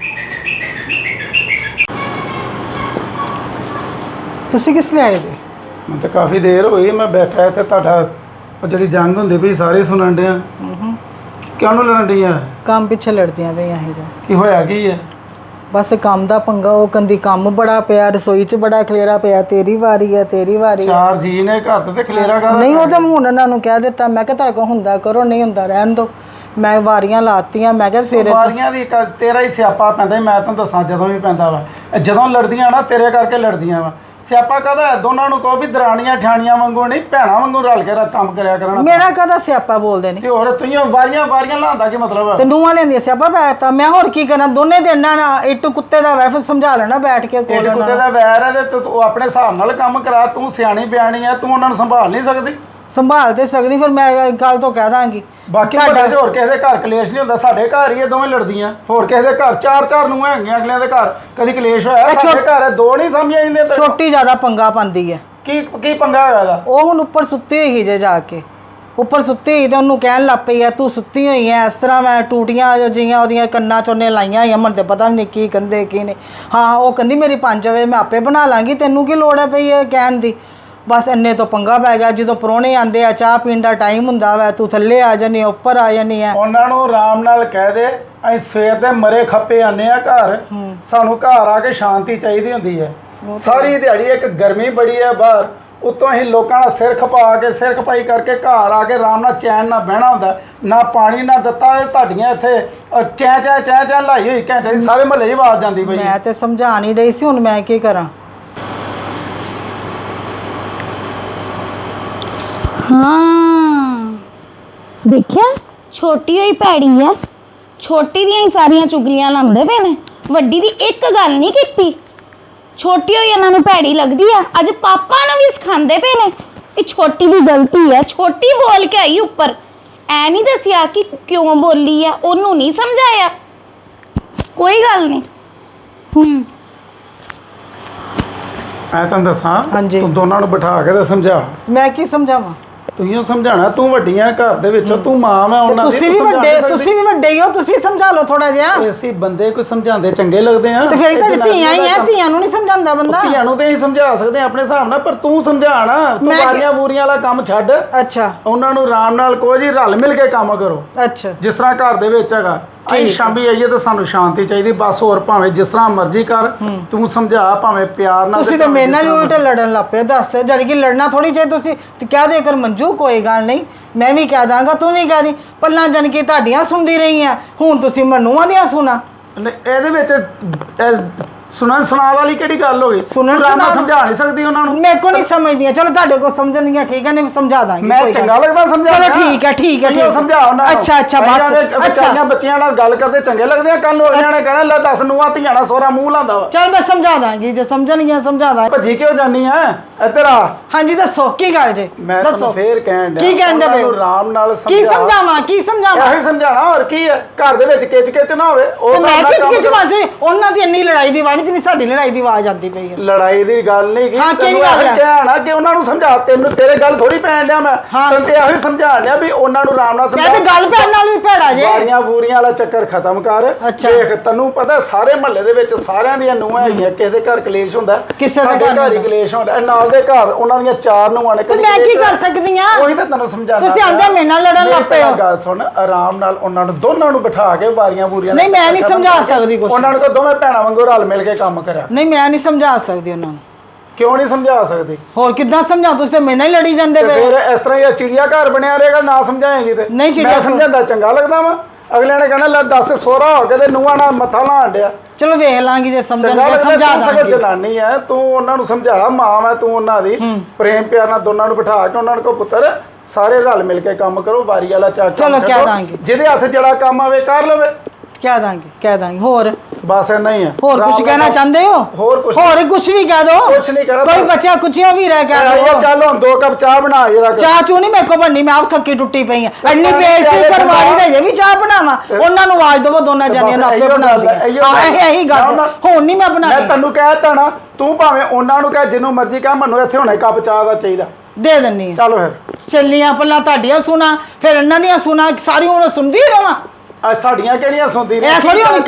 Speaker 3: ਤੁਸੀਂ ਕਿਸ ਲਈ ਆਏ ਜੀ?
Speaker 4: ਮੈਂ ਤਾਂ ਕਾਫੀ ਦੇਰ ਹੋਈ ਮੈਂ ਬੈਠਾ ਇੱਥੇ ਤੁਹਾਡਾ ਉਹ ਜਿਹੜੀ ਜੰਗ ਹੁੰਦੀ ਵੀ ਸਾਰੇ ਸੁਣਨ ਡਿਆ। ਕਿਉਂ ਨੂੰ ਲੜਨ ਡਈਆਂ?
Speaker 3: ਕੰਮ ਪਿੱਛੇ ਲੜਦੀਆਂ ਪਈਆਂ ਹੈਗਾ
Speaker 4: ਕੀ ਹੋਇਆ ਕੀ ਹੈ?
Speaker 3: ਬਸ ਕੰਮ ਦਾ ਪੰਗਾ ਉਹ ਕੰਦੀ ਕੰਮ ਬੜਾ ਪਿਆ ਰਸੋਈ 'ਚ ਬੜਾ ਖਲੇਰਾ ਪਿਆ ਤੇਰੀ ਵਾਰੀ ਹੈ ਤੇਰੀ ਵਾਰੀ
Speaker 4: ਚਾਰ ਜੀ ਨੇ ਘਰ ਤੇ ਤੇ ਖਲੇਰਾ ਕਾਹਦਾ
Speaker 3: ਨਹੀਂ ਉਹ ਤਾਂ ਹੁਣ ਉਹਨਾਂ ਨੂੰ ਕਹਿ ਦਿੱਤਾ ਮੈਂ ਕਿਹਾ ਤੁਹਾਡੇ ਕੋਲ ਹੁੰਦਾ ਕਰੋ ਨਹੀਂ ਹੁੰਦਾ ਰਹਿਣ ਦੋ। ਮੈਂ ਵਾਰੀਆਂ ਲਾਤੀਆਂ ਮੈਂ ਕਿਹਾ ਸਵੇਰੇ
Speaker 4: ਵਾਰੀਆਂ ਦੀ ਤੇਰਾ ਹੀ ਸਿਆਪਾ ਪੈਂਦਾ ਸੀ, ਮੈਂ ਤੈਨੂੰ ਦੱਸਾਂ ਜਦੋਂ ਵੀ ਪੈਂਦਾ ਵਾ। ਇਹ ਜਦੋਂ ਲੜਦੀਆਂ ਨਾ ਤੇਰੇ ਕਰਕੇ ਲੜਦੀਆਂ ਵਾ। ਸਿਆਪਾ ਕਾਹਦਾ ਹੈ? ਦੋਨਾਂ ਨੂੰ ਕਹੋ ਵੀ ਦਰਾਣੀਆਂ ਠਾਣੀਆਂ ਵਾਂਗੂ ਨਹੀਂ ਭੈਣਾਂ ਵਾਂਗੂ ਰਲ ਕੇ ਰ- ਕੰਮ ਕਰਿਆ ਕਰਨਾ
Speaker 3: ਮੇਰਾ ਕਦਾ ਸਿਆਪਾ ਬੋਲਦੇ ਨੇ?
Speaker 4: ਤੇ ਹੋਰ ਤੁਸੀਂ ਵਾਰੀਆਂ ਵਾਰੀਆਂ ਲਾਉਂਦਾ ਕੀ ਮਤਲਬ?
Speaker 3: ਤੇ ਨੂੰਹਾਂ ਲੈਂਦੀਆਂ ਸਿਆਪਾ ਬੈਠਤਾ ਮੈਂ ਹੋਰ ਕੀ ਕਰਾਂ? ਦੋਨੇ ਦਿਨ ਨਾ ਇੱਟ ਕੁੱਤੇ ਦਾ ਵੈਰ ਫਿਰ ਸਮਝਾ ਲੈਣਾ ਬੈਠ ਕੇ ਕੋਲ
Speaker 4: ਇੱਕ
Speaker 3: ਉਹਨਾਂ
Speaker 4: ਕੁੱਤੇ। ਦਾ ਵੈਰ ਹੈ ਤੇ ਤੂੰ ਤੂੰ ਆਪਣੇ ਹਿਸਾਬ ਨਾਲ ਕੰਮ ਕਰਾ ਤੂੰ ਸਿਆਣੀ ਬਿਆਣੀ ਹੈ ਤੂੰ ਉਹਨਾਂ ਨੂੰ ਸੰਭਾਲ ਨਹੀਂ ਸਕਦੀ।
Speaker 3: ਸੰਭਾਲ ਤੇ ਸਕਦੀ ਫਿਰ ਮੈਂ ਗੱਲ ਤੋਂ ਕਹਿ ਦਾਂਗੀ।
Speaker 4: ਬਾਕੀ
Speaker 3: ਤੁਹਾਡਾ-
Speaker 4: ਵੱਡੇ 'ਚ ਹੋਰ ਕਿਸੇ ਦੇ ਘਰ ਕਲੇਸ਼ ਨਹੀਂ ਹੁੰਦਾ ਸਾਡੇ ਘਰ ਹੀ ਇਹ ਦੋਵੇਂ ਲੜਦੀਆਂ। ਹੋਰ ਕਿਸੇ ਦੇ ਘਰ ਚਾਰ ਚਾਰ ਨੂੰ ਹੈਗੀਆਂ ਅਗਲਿਆਂ ਦੇ ਘਰ। ਕਦੀ ਕਲੇਸ਼ ਹੋਇਆ
Speaker 3: ਇਹ
Speaker 4: ਸਾਡੇ ਘਰ ਇਹ ਦੋ ਨਹੀਂ ਸਮਝ ਆਉਂਦੇ ਤੇ
Speaker 3: ਛੋਟੀ ਜ਼ਿਆਦਾ ਪੰਗਾ ਪਾਉਂਦੀ ਹੈ।
Speaker 4: ਕੀ ਕੀ ਪੰਗਾ ਹੋਇਆ ਦਾ
Speaker 3: ਉਹ ਹੁਣ ਉੱਪਰ ਸੁੱਤੀ ਹੋਈ ਜੇ ਜਾ ਕੇ। ਉੱਪਰ ਸੁੱਤੀ ਹੋਈ ਤੇ ਉਹਨੂੰ ਕਹਿਣ ਲੱਗ ਪਈ ਆ ਤੂੰ ਸੁੱਤੀ ਹੋਈ ਐ ਇਸ ਤਰ੍ਹਾਂ ਮੈਂ ਟੂਟੀਆਂ ਜੋ ਜੀਆਂ ਉਹਦੀਆਂ ਕੰਨਾਂ ਚੋਂ ਲਾਈਆਂ ਹੋਈਆਂ ਮੈਨੂੰ ਤੇ ਪਤਾ ਵੀ ਨਹੀਂ ਕੀ ਕੰਦੇ ਕੀ ਨੇ ਹਾਂ ਉਹ ਕਹਿੰਦੀ ਮੇਰੀ 5 ਵਜੇ ਮੈਂ ਆਪੇ ਬਣਾ ਲਾਂਗੀ ਤੈਨੂੰ ਕੀ ਲੋੜ ਹੈ ਪਈ ਇਹ ਕਹਿਣ ਦੀ? ਬਸ ਇੰਨੇ ਤੋਂ ਪੰਗਾ ਪੈ ਗਿਆ ਜਦੋਂ ਪਰੋਣੇ ਆਂਦੇ ਆ ਚਾਹ ਪੀਣ ਦਾ ਟਾਈਮ ਹੁੰਦਾ ਵਾ ਤੂੰ ਥੱਲੇ ਆ ਜਾਨੀ ਉੱਪਰ ਆ ਜਾਨੀ ਆ।
Speaker 4: ਉਹਨਾਂ ਨੂੰ ਆਰਾਮ ਨਾਲ ਕਹਿ ਦੇ ਅਸੀਂ ਸਵੇਰ ਦੇ ਮਰੇ ਖੱਪੇ ਆਨੇ ਆ ਘਰ ਸਾਨੂੰ ਘਰ ਆ ਕੇ ਸ਼ਾਂਤੀ ਚਾਹੀਦੀ ਹੁੰਦੀ ਹੈ ਸਾਰੀ ਦਿਹਾੜੀ ਇੱਕ ਗਰਮੀ ਬੜੀ ਹੈ ਬਾਹਰ ਉਤੋਂ ਅਸੀਂ ਲੋਕਾਂ ਦਾ ਸਿਰ ਖਪਾ ਕੇ ਸਿਰ ਖਪਾਈ ਕਰਕੇ ਘਰ ਆ ਕੇ ਆਰਾਮ ਨਾਲ ਚੈਨ ਨਾਲ ਬਹਿਣਾ ਹੁੰਦਾ ਨਾ ਪਾਣੀ ਨਾ ਦਿੱਤਾ ਇਹ ਤੁਹਾਡੀਆਂ ਇੱਥੇ ਚੈ ਚੈ ਚੈ ਚੈ ਲਾਈ ਹੋਈ ਘੰਟੇ ਸਾਰੇ ਮਹੱਲੇ 'ਚ ਆਵਾਜ਼ ਜਾਂਦੀ ਹੈ।
Speaker 3: ਮੈਂ ਤੇ ਸਮਝਾ ਨਹੀਂ ਰਹੀ ਸੀ ਹੁਣ ਮੈਂ ਕੀ ਕਰਾਂ?
Speaker 2: ਹਾਂ। ਦੇਖਿਆ? ਛੋਟੀ ਹੋਈ ਭੈੜੀ ਹੈ ਛੋਟੀ ਦੀਆਂ ਹੀ ਸਾਰੀਆਂ ਚੁਗਲੀਆਂ ਲਾਉਂਦੇ ਪਏ ਨੇ। ਵੱਡੀ ਦੀ ਇੱਕ ਗੱਲ ਨਹੀਂ ਕੀਤੀ। ਛੋਟੀ ਹੋਈ ਇਹਨਾਂ ਨੂੰ ਭੈੜੀ ਲੱਗਦੀ ਆ। ਅੱਜ ਪਾਪਾ ਨੂੰ ਵੀ ਸਿਖਾਉਂਦੇ ਪਏ ਨੇ ਕਿ ਛੋਟੀ ਦੀ ਗਲਤੀ ਹੈ ਛੋਟੀ ਬੋਲ ਕੇ ਆਈ ਉੱਪਰ। ਐ ਨਹੀਂ ਦੱਸਿਆ ਕਿ ਕਿਉਂ ਬੋਲੀ ਆ। ਉਹਨੂੰ ਨਹੀਂ ਸਮਝਾਇਆ। ਕੋਈ ਗੱਲ ਨਹੀਂ। ਹੂੰ।
Speaker 4: ਮੈਂ ਤੁਹਾਨੂੰ ਦੱਸਾਂ
Speaker 3: ਹਾਂਜੀ।
Speaker 4: ਤੂੰ ਦੋਨਾਂ ਨੂੰ ਬਿਠਾ ਕੇ ਤੇ ਸਮਝਾ।
Speaker 3: ਮੈਂ ਕੀ ਸਮਝਾਵਾਂ?
Speaker 4: ਤੂੰ ਹੀ ਸਮਝਾਣਾ ਤੂੰ ਵੱਡੀ ਆ ਘਰ ਦੇ ਵਿੱਚੋਂ ਤੂੰ ਮਾਂ ਮੈਂ ਉਹਨਾਂ ਦੀ
Speaker 3: ਤੁਸੀਂ ਵੀ ਵੱਡੇ। ਤੁਸੀਂ ਵੀ ਵੱਡੇ ਹੀ ਹੋ ਤੁਸੀਂ ਸਮਝਾ ਲਓ ਥੋੜਾ ਜਿਹਾ।
Speaker 4: ਅਸੀਂ ਬੰਦੇ ਕੋਈ ਸਮਝਾਉਂਦੇ ਚੰਗੇ ਲੱਗਦੇ ਆ।
Speaker 3: ਤੇ ਫਿਰ
Speaker 4: ਇਹ
Speaker 3: ਤੁਹਾਡੀ ਧੀਆਂ ਹੀ ਆ ਧੀਆਂ ਨੂੰ ਨਹੀਂ ਸਮਝਾਉਂਦਾ ਬੰਦਾ।
Speaker 4: ਧੀਆਂ ਨੂੰ ਤੇ ਅਸੀਂ ਸਮਝਾ ਸਕਦੇ ਆ ਆਪਣੇ ਹਿਸਾਬ ਨਾਲ ਪਰ ਤੂੰ ਸਮਝਾਣਾ ਤੂੰ ਵਾਰੀਆਂ ਬੂਰੀਆਂ ਵਾਲਾ ਕੰਮ ਛੱਡ।
Speaker 3: ਅੱਛਾ।
Speaker 4: ਉਹਨਾਂ ਨੂੰ ਆਰਾਮ ਨਾਲ ਕਹੋ ਜੀ ਰਲ ਮਿਲ ਕੇ ਕੰਮ ਕਰੋ।
Speaker 3: ਅੱਛਾ।
Speaker 4: ਜਿਸ ਤਰ੍ਹਾਂ ਘਰ ਦੇ ਵਿੱਚ ਹੈਗਾ। ਅਸੀਂ ਸ਼ਾਮੀ ਆਈਏ ਤਾਂ ਸਾਨੂੰ ਸ਼ਾਂਤੀ ਚਾਹੀਦੀ ਬਸ ਹੋਰ ਭਾਵੇਂ ਜਿਸ ਤਰ੍ਹਾਂ ਮਰਜ਼ੀ ਕਰ ਤੂੰ ਸਮਝਾ ਭਾਵੇਂ ਪਿਆਰ ਨਾਲ
Speaker 3: ਤੁਸੀਂ
Speaker 4: ਤੇ
Speaker 3: ਮੇਰੇ ਨਾਲ ਉਲਟੇ ਲੜਨ ਲੱਗ ਪਏ ਦੱਸ ਜਦ ਕਿ ਲੜਨਾ ਥੋੜੀ ਚਾਹੀ ਤੁਸੀਂ ਤੇ ਕਹਿ ਦੇ ਕਰ ਮੰਜੂ ਕੋਈ ਗੱਲ ਨਹੀਂ ਮੈਂ ਵੀ ਕਹਿ ਦਾਂਗਾ ਤੂੰ ਵੀ ਕਹਿ ਦੀ ਪੱਲਾਂ ਜਨ ਕੇ ਤੁਹਾਡੀਆਂ ਸੁਣਦੀ ਰਹੀ ਆ ਹੁਣ ਤੁਸੀਂ ਮਨੂਆਂ ਦੀਆਂ ਸੁਣਾ।
Speaker 4: ਇਹਦੇ ਵਿੱਚ ਸੁਣਨ ਸੁਣਾਉਣ ਵਾਲੀ ਕਿਹੜੀ ਗੱਲ ਹੋ ਗਈ
Speaker 3: ਸੁਣਨ
Speaker 4: ਨਾਲ
Speaker 3: ਸੁਣਾਉਣ-
Speaker 4: ਸਮਝਾ ਨਹੀਂ ਸਕਦੀ ਉਹਨਾਂ ਨੂੰ।
Speaker 3: ਮੇਰੇ ਕੋ ਨਹੀਂ ਸਮਝਦੀਆਂ। ਚਲੋ ਤੁਹਾਡੇ ਕੋ ਸਮਝਣਗੀਆਂ ਠੀਕ ਹੈ ਨਹੀਂ ਸਮਝਾ ਦਾਂਗੀ
Speaker 4: ਮੈਂ
Speaker 3: ਕੋਈ ਗੱਲ
Speaker 4: ਚੰਗਾ ਲੱਗਦਾ ਸਮਝਾ
Speaker 3: ਚਲੋ ਠੀਕ ਹੈ, ਠੀਕ ਹੈ, ਠੀਕ ਹੈ।
Speaker 4: ਸਮਝਾ ਉਹਨਾਂ ਨੂੰ।
Speaker 3: ਅੱਛਾ, ਅੱਛਾ, ਬਸ।
Speaker 4: ਅੱਛਾ
Speaker 3: ਅੱਛਾ।
Speaker 4: ਬੱਚਿਆਂ ਨਾਲ ਗੱਲ ਕਰਦੇ ਚੰਗੇ ਲੱਗਦੇ ਆ ਕੱਲ ਨੂੰ ਅਗਲਿਆਂ ਨੇ ਕਹਿਣਾ ਲੈ ਦੱਸ ਨੂੰਹਾਂ ਧੀਆਂ ਨਾਲ ਸੋਹਰਾ ਮੂੰਹ ਲਾਂਦਾ ਵਾ।
Speaker 3: ਚਲ ਮੈਂ ਸਮਝਾ ਦਾਂਗੀ ਜੇ ਸਮਝਣਗੀਆਂ ਸਮਝਾ ਦਾਂਗੀ।
Speaker 4: ਭੱਜੀ ਕਿਉਂ ਜਾਨੀ ਆ? ਇੱਧਰ ਆ।
Speaker 3: ਹਾਂਜੀ ਦੱਸੋ ਕੀ ਗੱਲ ਜੇ?
Speaker 4: ਮੈਂ ਤੁਹਾਨੂੰ ਫੇਰ ਕਹਿਣ ਡਿਆ
Speaker 3: ਕੀ ਕਹਿੰਦੇ
Speaker 4: ਉਹਨਾਂ
Speaker 3: ਪਏ
Speaker 4: ਨੂੰ ਆਰਾਮ ਨਾਲ
Speaker 3: ਕੀ
Speaker 4: ਸਮਝਾ।
Speaker 3: ਸਮਝਾਵਾਂ ਕੀ ਸਮਝਾਵਾਂ?
Speaker 4: ਇਹੋ ਹੀ ਸਮਝਾਣਾ ਹੋਰ ਕੀ ਹੈ ਘਰ ਦੇ ਵਿੱਚ ਕਿਚ ਕਿਚ ਨਾ ਹੋਵੇ ਉਹ
Speaker 3: ਤੇ ਮੈਂ ਕਿਸ ਉਹਨਾਂ ਦੀ ਇੰਨੀ ਲੜਾਈ ਦੀ ਆਵਾਜ਼ ਜਿੰਨੀ ਸਾਡੀ ਲੜਾਈ ਦੀ ਆਵਾਜ਼ ਆਉਂਦੀ ਪਈ ਹੈ
Speaker 4: ਲੜਾਈ ਦੀ ਗੱਲ ਨਹੀਂ ਕੀ
Speaker 3: ਹਾਂ, ਕਿਹੜੀ ਗੱਲ ਹੈ?
Speaker 4: ਕਹਿਣਾ ਕਿ ਉਹਨਾਂ ਨੂੰ ਸਮਝਾ ਤੈਨੂੰ ਤੇਰੇ ਗੱਲ ਥੋੜੀ ਪੈਣ ਡਿਆ ਮੈਂ
Speaker 3: ਹਾਂ।
Speaker 4: ਤੈਨੂੰ ਤੇ ਇਹੋ ਹੀ ਸਮਝਾਣ ਡਿਆ ਵੀ ਉਹਨਾਂ ਨੂੰ ਆਰਾਮ ਨਾਲ
Speaker 3: ਮੈਂ ਤੇ ਗੱਲ ਪੈਣ ਨਾਲ ਵੀ ਭੈੜਾ ਜੇ
Speaker 4: ਵਾਰੀਆਂ ਬੂਰੀਆਂ ਵਾਲਾ ਚੱਕਰ ਖਤਮ ਕਰ
Speaker 3: ਅੱਛਾ।
Speaker 4: ਦੇਖ ਤੈਨੂੰ ਪਤਾ ਸਾਰੇ ਮਹੱਲੇ ਦੇ ਵਿੱਚ ਸਾਰਿਆਂ ਦੀਆਂ ਨੂੰਹਾਂ ਹੈਗੀਆਂ ਕਿਸੇ ਦੇ ਘਰ ਕਲੇਸ਼ ਹੁੰਦਾ
Speaker 3: ਕਿਸੇ ਦੇ
Speaker 4: ਸਾਡੇ
Speaker 3: ਘਰ
Speaker 4: ਘਰ ਹੀ
Speaker 3: ਹੁੰਦਾ।
Speaker 4: ਕਲੇਸ਼ ਹੁੰਦਾ ਇਹ ਨਾਲ ਦੇ ਘਰ ਉਹਨਾਂ ਦੀਆਂ ਚਾਰ ਨੂੰਹਾਂ ਨੇ
Speaker 3: ਤੇ
Speaker 4: ਕਦੀ
Speaker 3: ਮੈਂ ਕੀ
Speaker 4: ਕਲੇਸ਼
Speaker 3: ਕਰ ਸਕਦੀ ਆ
Speaker 4: ਉਹੀ ਤਾਂ ਤੈਨੂੰ ਸਮਝਾਉਣਾ
Speaker 3: ਤੁਸੀਂ ਆਂਦੇ ਮੇਰੇ ਨਾਲ ਲੜਨ ਲੱਗ ਪਏ ਹੋ।
Speaker 4: ਗੱਲ ਸੁਣ ਆਰਾਮ ਨਾਲ ਉਹਨਾਂ ਨੂੰ ਦੋਨਾਂ ਨੂੰ ਬਿਠਾ ਕੇ ਵਾਰੀਆਂ ਬੂਰੀਆਂ
Speaker 3: ਨਹੀਂ, ਮੈਂ ਨਹੀਂ ਸਮਝਾ
Speaker 4: ਕਰਕੇ
Speaker 3: ਸਕਦੀ ਕੁਛ।
Speaker 4: ਉਹਨਾਂ ਨੂੰ ਕਹੋ ਦੋਵੇਂ ਭੈਣਾਂ ਵਾਂਗੂ ਰਲ ਮਿਲ ਕੇ ਕੰਮ ਕਰਿਆ?
Speaker 3: ਨਹੀਂ ਮੈਂ ਨਹੀਂ ਸਮਝਾ ਸਕਦੀ ਉਹਨਾਂ ਨੂੰ।
Speaker 4: ਕਿਉਂ ਨਹੀਂ ਸਮਝਾ ਸਕਦੀ?
Speaker 3: ਹੋਰ ਕਿੱਦਾਂ ਸਮਝਾ? ਤੁਸੀਂ ਤੇ ਮੇਰੇ ਨਾਲ ਹੀ ਲੜੀ ਜਾਂਦੇ
Speaker 4: ਤੇ
Speaker 3: ਪਏ।
Speaker 4: ਫਿਰ ਇਸ ਤਰ੍ਹਾਂ ਇਹ ਚਿੜੀਆ ਘਰ ਬਣਿਆ ਰਹੇਗਾ ਨਾ ਸਮਝਾਏਗੀ ਤੇ।
Speaker 3: ਨਹੀਂ ਚਿੜੀਆ
Speaker 4: ਮੈਂ
Speaker 3: ਘਰ-
Speaker 4: ਸਮਝਾਉਂਦਾ ਚੰਗਾ ਲੱਗਦਾ ਵਾ। ਅਗਲਿਆਂ ਨੇ ਕਹਿਣਾ ਲੈ ਦੱਸ ਸੋਹਰਾ ਹੋ ਕੇ ਤੇ ਨੂੰਹਾਂ ਨਾਲ ਮੱਥਾ ਲਾਣ ਡਿਆ।
Speaker 3: ਚਲੋ ਵੇਖ ਲਾਂਗੀ ਜੇ
Speaker 4: ਚੰਗਾ
Speaker 3: ਸਮਝਣਗੇ
Speaker 4: ਲੱਗਦਾ
Speaker 3: ਸਮਝਾ
Speaker 4: ਤੂੰ ਸਗੋਂ
Speaker 3: ਦਾਂਗੀ।
Speaker 4: ਜਨਾਨੀ ਐ ਤੂੰ ਉਹਨਾਂ ਨੂੰ ਸਮਝਾ ਮਾਂ ਮੈਂ ਤੂੰ ਉਹਨਾਂ ਦੀ। ਪ੍ਰੇਮ ਪਿਆਰ ਨਾਲ ਦੋਨਾਂ ਨੂੰ ਬਿਠਾ ਕੇ ਉਹਨਾਂ ਨੂੰ ਕੋ ਪੁੱਤਰ ਸਾਰੇ ਰਲ ਮਿਲ ਕੇ ਕੰਮ ਕਰੋ ਵਾਰੀ ਵਾਲਾ ਕੰਮ
Speaker 3: ਚਲੋ, ਕਹਿ। ਦਾਂਗੇ।
Speaker 4: ਜਿਹਦੇ ਹੱਥ ਜਿਹੜਾ ਕੰਮ ਆਵੇ ਕਰ ਲਵੇ।
Speaker 3: ਕਹਿ ਦਾਂਗੀ ਕਹਿ ਦਾਂਗੀ। ਹੋਰ?
Speaker 4: ਬਸ ਇੰਨਾ ਹੀ ਹੈ
Speaker 3: ਹੋਰ ਕੁਝ ਕਹਿਣਾ ਚਾਹੁੰਦੇ ਹੋ?
Speaker 4: ਹੋਰ ਕੁਛ
Speaker 3: ਹੋਰ ਕੁਝ ਵੀ ਕਹਿ ਦੋ।
Speaker 4: ਕੁਛ ਨਹੀਂ ਕਹਿਣਾ,
Speaker 3: ਕੋਈ। ਬੱਚਾ ਕੁਚਿਆ ਵੀ ਰਹਿ ਕਹਿ ਦੋ
Speaker 4: ਚੱਲ ਹੁਣ ਦੋ ਕੱਪ ਚਾਹ ਬਣਾ ਜਰਾ
Speaker 3: ਚਾਹ ਚੂ ਨਹੀਂ ਮੇਰੇ ਕੋ ਬਣਨੀ ਮੈਂ ਆਪ ਥੱਕੀ ਟੁੱਟੀ ਪਈ ਆ।
Speaker 4: ਚਾਹ
Speaker 3: ਬੇਇੱਜ਼ਤੀ ਕਰਵਾਈ
Speaker 4: ਬਣਾ।
Speaker 3: ਤੇ ਜੇ ਵੀ ਚਾਹ ਬਣਾਵਾਂ। ਉਹਨਾਂ ਨੂੰ ਆਵਾਜ਼ ਦੇਵੋ ਦੋਨਾਂ ਜਾਨੀਆਂ ਨੂੰ ਆਪੇ ਬਣਾ
Speaker 4: ਗੱਲ ਹੈ,
Speaker 3: ਦੇ
Speaker 4: ਇਹੀਓ
Speaker 3: ਹਾਂ
Speaker 4: ਗੱਲ। ਹੈ।
Speaker 3: ਇਹੀ ਗੱਲ। ਹੁਣ ਨਹੀਂ ਮੈਂ
Speaker 4: ਮੈਂ
Speaker 3: ਬਣਾਣੀ
Speaker 4: ਤੈਨੂੰ ਕਹਿ ਤਾ ਨਾ ਤੂੰ ਭਾਵੇਂ ਉਹਨਾਂ ਨੂੰ ਕਹਿ ਜਿਹਨੂੰ ਮਰਜ਼ੀ ਕਹਿ ਮੈਨੂੰ ਇੱਥੇ ਹੁਣੇ ਕੱਪ ਚਾਹ ਦਾ ਚਾਹੀਦਾ।
Speaker 3: ਦੇ ਦਿੰਨੀ
Speaker 4: ਚਲੋ ਫਿਰ।
Speaker 3: ਚੱਲੀਆਂ ਪੱਲਾ ਤੁਹਾਡੀਆਂ ਸੁਣਾ ਫਿਰ ਇਹਨਾਂ ਦੀਆਂ ਸੁਣਾ ਸਾਰੀ ਹੁਣ ਸੁਣਦੀ ਰਵਾਂ?
Speaker 4: ਆ ਸਾਡੀਆਂ ਕਿਹੜੀਆਂ ਸੁਣਦੀ ਨੇ
Speaker 3: ਇਹ ਥੋੜ੍ਹੀ ਹੁਣ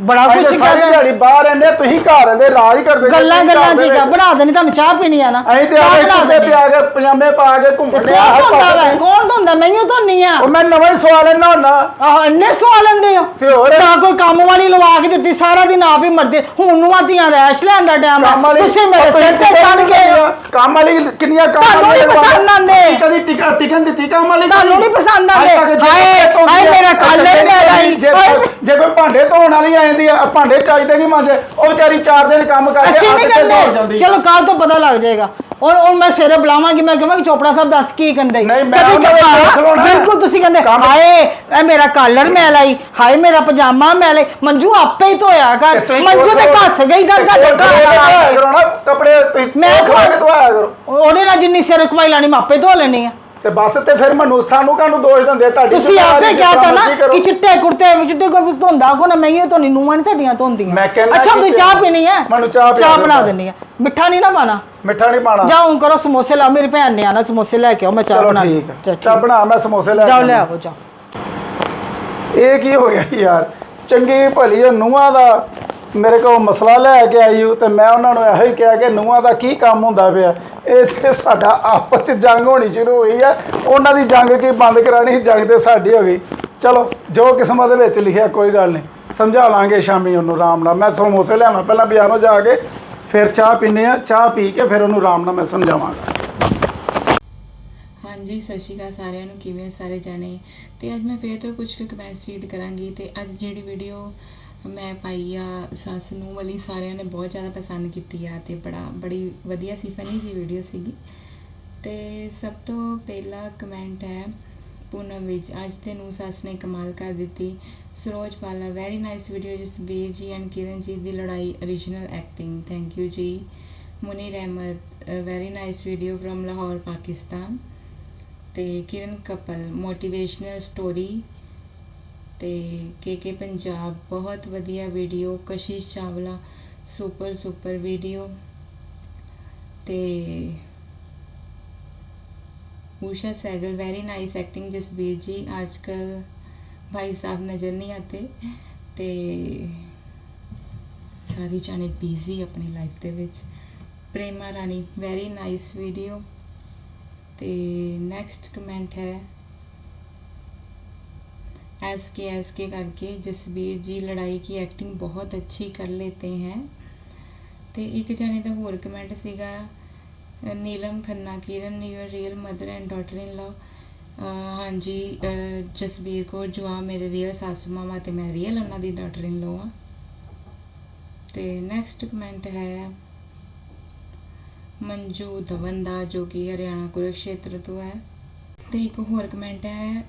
Speaker 3: ਬੜਾ ਕੁਛ
Speaker 4: ਸਾਰੀ
Speaker 3: ਕਹਿੰਦੇ।
Speaker 4: ਦਿਹਾੜੀ ਬਾਹਰ ਰਹਿੰਦੇ ਤੁਸੀਂ ਘਰ ਰਹਿੰਦੇ ਰਾਜ ਕਰਦੇ
Speaker 3: ਗੱਲਾਂ
Speaker 4: ਤੁਸੀਂ
Speaker 3: ਗੱਲਾਂ
Speaker 4: ਘਰ ਦੇ
Speaker 3: ਜੀ
Speaker 4: ਵਿੱਚ।
Speaker 3: ਬਣਾ ਦੇਣੀ ਤੁਹਾਨੂੰ ਚਾਹ ਪੀਣੀ ਆ ਨਾ।
Speaker 4: ਅਸੀਂ ਤੇ
Speaker 3: ਚਾਹ
Speaker 4: ਆਵੇ
Speaker 3: ਬਣਾ
Speaker 4: ਕੁੱਤੇ
Speaker 3: ਦੇਣੀ।
Speaker 4: ਪਿਆ ਕੇ ਪਜਾਮੇ ਪਾ ਕੇ
Speaker 3: ਤੇ
Speaker 4: ਘੁੰਮਦੇ ਆ
Speaker 3: ਕੌਣ
Speaker 4: ਹਰ
Speaker 3: ਧੋਂਦਾ ਵਾ?
Speaker 4: ਪਾਸੇ
Speaker 3: ਕੌਣ ਧੋਂਦਾ? ਮੈਨੂੰ ਧੋਨੀ ਆ।
Speaker 4: ਉਹ ਮੈਂ ਨਵਾਂ ਹੀ ਸਵਾਲ ਲੈਣਾ ਹੁੰਦਾ।
Speaker 3: ਆਹ ਇੰਨੇ ਸਵਾ ਲੈਂਦੇ ਹੋ।
Speaker 4: ਤੇ ਹੋਰ?
Speaker 3: ਨਾ ਕੋਈ ਕੰਮ ਵਾਲੀ ਲਵਾ ਕੇ ਦਿੱਤੀ ਸਾਰਾ ਦਿਨ ਆਪ ਹੀ ਮਰਦੇ। ਹੁਣ ਨੂੰ ਆਦੀਆਂ ਦਾ ਐਸ਼ ਲੈਣ ਦਾ ਟਾਈਮ
Speaker 4: ਕੰਮ ਵਾਲੀ
Speaker 3: ਤੁਸੀਂ ਮੇਰੇ ਸਿਰ ਤੇ ਚੜ ਗਏ ਹੋ
Speaker 4: ਕੰਮ ਵਾਲੀ ਕਿੰਨੀਆਂ ਕੰਮ
Speaker 3: ਤੁਹਾਨੂੰ
Speaker 4: ਵਾਲੀਆਂ
Speaker 3: ਨਹੀਂ ਪਸੰਦ ਆਉਂਦੇ।
Speaker 4: ਕਦੀ ਟਿਕਾ ਟਿਕਨ ਦਿੱਤੀ ਕੰਮ ਵਾਲੀ
Speaker 3: ਤੁਹਾਨੂੰ ਨਹੀਂ ਪਸੰਦ ਆਉਂਦੇ। ਹਾਏ ਹਾਏ
Speaker 4: ਆ,
Speaker 3: ਮੇਰਾ
Speaker 4: ਜੇ-
Speaker 3: ਮੈਂ ਲਾਈ
Speaker 4: ਜੇ ਕੋਈ- ਜੇ। ਕੋਈ ਭਾਂਡੇ ਧੋਣ ਵਾਲੀ ਆ ਜਾਂਦੀ ਆ ਭਾਂਡੇ ਚਾਹੀਦੇ ਨਹੀਂ ਮਾਂਜੇ ਉਹ ਵਿਚਾਰੀ ਚਾਰ ਦਿਨ ਕੰਮ ਕਰਕੇ
Speaker 3: ਅਸੀਂ
Speaker 4: ਅੱਧ ਤੇ ਦੌੜ ਜਾਂਦੀ।
Speaker 3: ਚਲੋ ਕੱਲ ਤੋਂ ਪਤਾ ਲੱਗ ਜਾਏਗਾ। ਔਰ ਹੁਣ ਮੈਂ ਸਵੇਰੇ ਬੁਲਾਵਾਂਗੀ ਮੈਂ ਕਹਾਂਗੀ ਚੋਪੜਾ ਸਾਹਿਬ ਦੱਸ ਕੀ ਕਹਿੰਦੇ।
Speaker 4: ਨਹੀਂ, ਮੈਂ
Speaker 3: ਕਦੇ
Speaker 4: ਉਹਨਾਂ ਦੇ
Speaker 3: ਕਹਾ-
Speaker 4: ਕੋਲ ਖਲੋਣਾ। ਹੈ।
Speaker 3: ਬਿਲਕੁਲ ਤੁਸੀਂ ਕਹਿੰਦੇ
Speaker 4: ਕੰਮ-
Speaker 3: ਹਾਏ ਇਹ ਮੇਰਾ ਕਾਲਰ ਮੈਂ ਲਾਈ ਹਾਏ ਮੇਰਾ ਪਜਾਮਾ ਮੈਂ ਲਈ। ਮੰਜੂ ਆਪੇ ਹੀ ਧੋਇਆ ਕਰ
Speaker 4: ਤੁਸੀਂ
Speaker 3: ਮੰਜੂ ਤੇ ਘਸ ਗਈ ਜਦ
Speaker 4: ਧੋਇਆ
Speaker 3: ਆ
Speaker 4: ਕਰੋ ਨਾ ਕੱਪੜੇ ਤੁਸੀਂ
Speaker 3: ਮੈਂ
Speaker 4: ਧੋ ਕੇ ਧੋਇਆ ਕਰੋ।
Speaker 3: ਉਹਦੇ ਨਾਲ ਜਿੰਨੀ ਸਿਰ ਕਮਾਈ ਲਾਣੀ ਮੈਂ ਆਪੇ ਧੋ ਲੈਣੀ ਆ
Speaker 4: ਤੇ ਬਸ ਤੇ ਫਿਰ ਮੈਨੂੰ ਸਾਨੂੰ ਕਾਹਨੂੰ ਦੋਸ਼ ਦਿੰਦੇ ਤੁਹਾਡੀ
Speaker 3: ਤੁਸੀਂ ਆਪੇ
Speaker 4: ਜ਼ਿੰਮੇਵਾਰੀ
Speaker 3: ਕਿਹਾ
Speaker 4: ਜਿਸ
Speaker 3: ਤਾਂ
Speaker 4: ਤਰ੍ਹਾਂ
Speaker 3: ਨਾ
Speaker 4: ਮਰਜ਼ੀ ਕਰੋ।
Speaker 3: ਕਿ ਚਿੱਟੇ ਕੁੜਤੇ ਚਿੱਟੇ ਕੋਈ ਧੋਂਦਾ ਕੋ ਨਾ ਮੈਂ ਹੀ ਤੁਹਾਡੀ ਨੂੰਹਾਂ ਨਹੀਂ ਤੁਹਾਡੀਆਂ ਧੋਂਦੀਆਂ।
Speaker 4: ਮੈਂ ਕਹਿੰਦਾ
Speaker 3: ਅੱਛਾ
Speaker 4: ਕਿ
Speaker 3: ਤੁਸੀਂ ਚਾਹ ਪੀਣੀ ਹੈ?
Speaker 4: ਮੈਨੂੰ ਚਾਹ ਪਿਆ
Speaker 3: ਚਾਹ
Speaker 4: ਦਿਓ
Speaker 3: ਬਣਾ
Speaker 4: ਬਸ।
Speaker 3: ਦਿੰਨੀ ਆ ਮਿੱਠਾ ਨਹੀਂ ਨਾ ਪਾਣਾ
Speaker 4: ਮਿੱਠਾ ਨਹੀਂ ਪਾਣਾ
Speaker 3: ਜਾਓ ਕਰੋ ਸਮੋਸੇ ਲਾ ਮੇਰੀ ਭੈਣ ਨੇ ਆਣਾ ਸਮੋਸੇ ਲੈ ਕੇ ਆਓ ਮੈਂ ਚਾਹ
Speaker 4: ਚਲੋ
Speaker 3: ਬਣਾ
Speaker 4: ਠੀਕ ਹੈ। ਚਾਹ ਬਣਾ ਮੈਂ ਸਮੋਸੇ ਲੈ
Speaker 3: ਜਾਓ ਲੈ। ਆਓ ਜਾਓ।
Speaker 4: ਇਹ ਕੀ ਹੋ ਗਿਆ ਯਾਰ? ਚੰਗੀ ਭਲੀ ਉਹ ਨੂੰਹਾਂ ਦਾ। ਮੇਰੇ ਕੋਲ ਮਸਲਾ ਲੈ ਕੇ ਆਈ ਹੂੰ ਤੇ ਮੈਂ ਉਹਨਾਂ ਨੂੰ ਇਹੋ ਹੀ ਕਿਹਾ ਕਿ ਨੂੰਹਾਂ ਦਾ ਕੀ ਕੰਮ ਹੁੰਦਾ ਪਿਆ? ਇਹ ਤੇ ਸਾਡਾ ਆਪਸ ਚ ਜੰਗ ਹੋਣੀ ਸ਼ੁਰੂ ਹੋਈ ਆ। ਉਹਨਾਂ ਦੀ ਜੰਗ ਕੀ ਬੰਦ ਕਰਾਣੀ ਜੰਗ ਤੇ ਸਾਡੀ ਹੋ ਗਈ। ਚਲੋ, ਜੋ ਕਿਸਮਤ ਦੇ ਵਿੱਚ ਲਿਖਿਆ, ਕੋਈ ਗੱਲ ਨਹੀਂ। ਸਮਝਾ ਲਾਂਗੇ ਸ਼ਾਮੀ ਉਹਨੂੰ ਆਰਾਮ ਨਾਲ। ਮੈਂ ਸਮੋਸੇ ਲਿਆਵਾਂ। ਪਹਿਲਾਂ ਬਾਜ਼ਾਰੋਂ ਜਾ ਕੇ ਫਿਰ ਚਾਹ ਪੀਨੇ ਆ ਚਾਹ ਪੀ ਕੇ ਫਿਰ ਉਹਨੂੰ ਆਰਾਮ ਨਾਲ ਮੈਂ ਸਮਝਾਵਾਂਗਾ।
Speaker 5: ਹਾਂਜੀ, ਸਤਿ ਸ਼੍ਰੀ ਅਕਾਲ ਸਾਰਿਆਂ ਨੂੰ। ਕਿਵੇਂ ਸਾਰੇ ਜਾਣੇ? ਤੇ ਅੱਜ ਮੈਂ ਫੇਰ ਤੋਂ ਕੁਝ ਕੁ ਕਮੈਂਟਸ ਰੀਡ ਕਰਾਂਗੀ। ਤੇ ਅੱਜ ਜਿਹੜੀ ਵੀਡੀਓ ਮੈਂ ਪਾਈ ਆ, ਸੱਸ ਨੂੰ ਵਾਲੀ ਸਾਰਿਆਂ ਨੇ ਬਹੁਤ ਜ਼ਿਆਦਾ ਪਸੰਦ ਕੀਤੀ ਆ ਤੇ ਬੜਾ, ਬੜੀ ਵਧੀਆ ਸੀ ਫਨੀ ਜੀ ਵੀਡੀਓ ਸੀਗੀ। ਤੇ ਸਭ ਤੋਂ ਪਹਿਲਾ ਕਮੈਂਟ ਹੈ ਪੂਨਮ ਵਿੱਚ, ਅੱਜ ਤੇ ਨੂੰ ਸੱਸ ਨੇ ਕਮਾਲ ਕਰ ਦਿੱਤੀ। ਸਰੋਜ ਪਾਲਾ ਵੈਰੀ ਨਾਈਸ ਵੀਡੀਓ ਜਸਬੀਰ ਜੀ ਐਂਡ ਕਿਰਨ ਜੀ ਦੀ ਲੜਾਈ origignal ਐਕਟਿੰਗ ਥੈਂਕ ਯੂ ਜੀ। Munir Ahmad very nice video from Lahore, Pakistan. ਤੇ ਕਿਰਨ ਕਪਲ ਮੋਟੀਵੇਸ਼ਨਲ ਸਟੋਰੀ ਤੇ ਕੇ ਪੰਜਾਬ ਬਹੁਤ ਵਧੀਆ video Kashish Chawla super super video ਤੇ Usha Sehgal very nice acting Jasbir ji आजकल भाई साहब नज़र नहीं आते ਤੇ ਸਾਰੇ ਜਾਣੇ ਬਿਜ਼ੀ ਆਪਣੀ ਲਾਈਫ ਦੇ ਵਿੱਚ Prema Rani very nice video ਤੇ ਨੈਕਸਟ ਕਮੈਂਟ ਹੈ एस के एस के करके जसबीर जी लड़ाई की एक्टिंग बहुत अच्छी कर लेते हैं ਤੇ ਇੱਕ ਜਣੇ ਦਾ ਹੋਰ ਕਮੈਂਟ ਸੀਗਾ ਅ, Neelam Khanna Kiran your real mother and daughter in law ਹਾਂਜੀ ਅ, ਜਸਬੀਰ ਕੌਰ ਜੋ ਆ ਮੇਰੇ ਰੀਅਲ ਸਾਸੂ ਮਾਮਾ ਤੇ ਮੈਂ ਰੀਅਲ ਉਹਨਾਂ ਦੀ ਡਾਟਰ ਇਨ ਲਾ ਆ ਤੇ ਨੈਕਸਟ ਕਮੈਂਟ ਹੈ ਮੰਜੂ ਧਵਨ ਦਾ ਜੋ ਕਿ ਹਰਿਆਣਾ ਕੁਰੂਕਸ਼ੇਤਰ ਤੋਂ ਹੈ ਤੇ ਇੱਕ ਹੋਰ ਕਮੈਂਟ ਹੈ